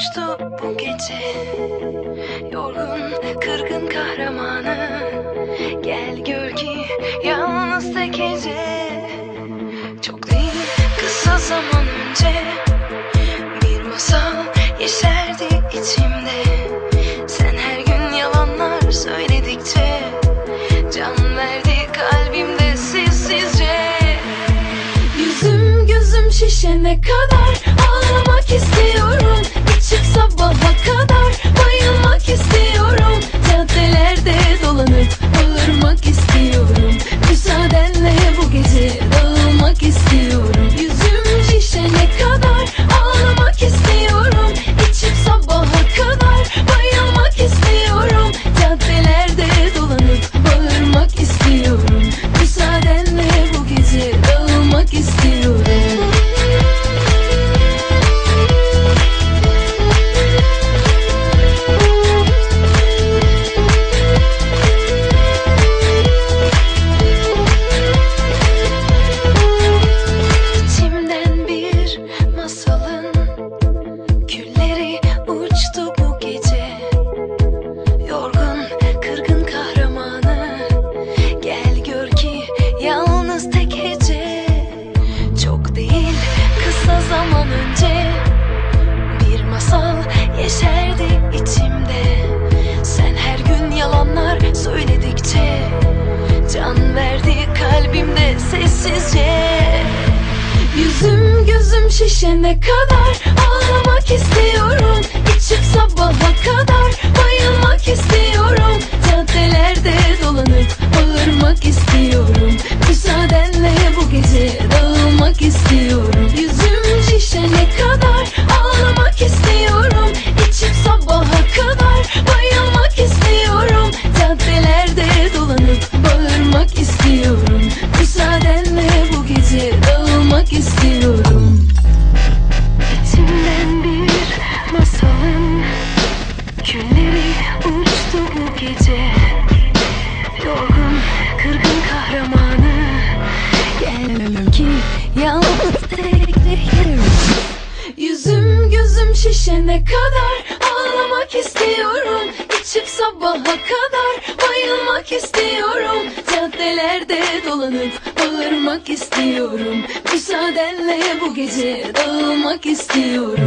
uçtu bu gece. Yorgun kırgın kahramanı. Gel gör ki yalnız tek gece. Çok değil kısa zaman önce. Bir masal yeşerdi içimde. Sen her gün yalanlar söyledikçe. Can verdi kalbimde sessizce. Yüzüm gözüm şişene kadar Ağlamak istiyorum İçip sabaha kadar zaman önce Bir masal yeşerdi içimde. Sen her gün yalanlar söyledikçe Can verdi kalbimde sessizce. Yüzüm gözüm şişene kadar Ağlamak Dağılmak istiyorum. Bir masalın Külleri uçtu bu gece. Yorgun kırgın kahramanı Gel ki yalnız tek Yüzüm gözüm şişene kadar Ağlamak istiyorum. İçip sabaha kadar Bayılmak istiyorum. Caddelerde dolanıp Bağırmak istiyorum. Müsaadenle bu gece Dağılmak istiyorum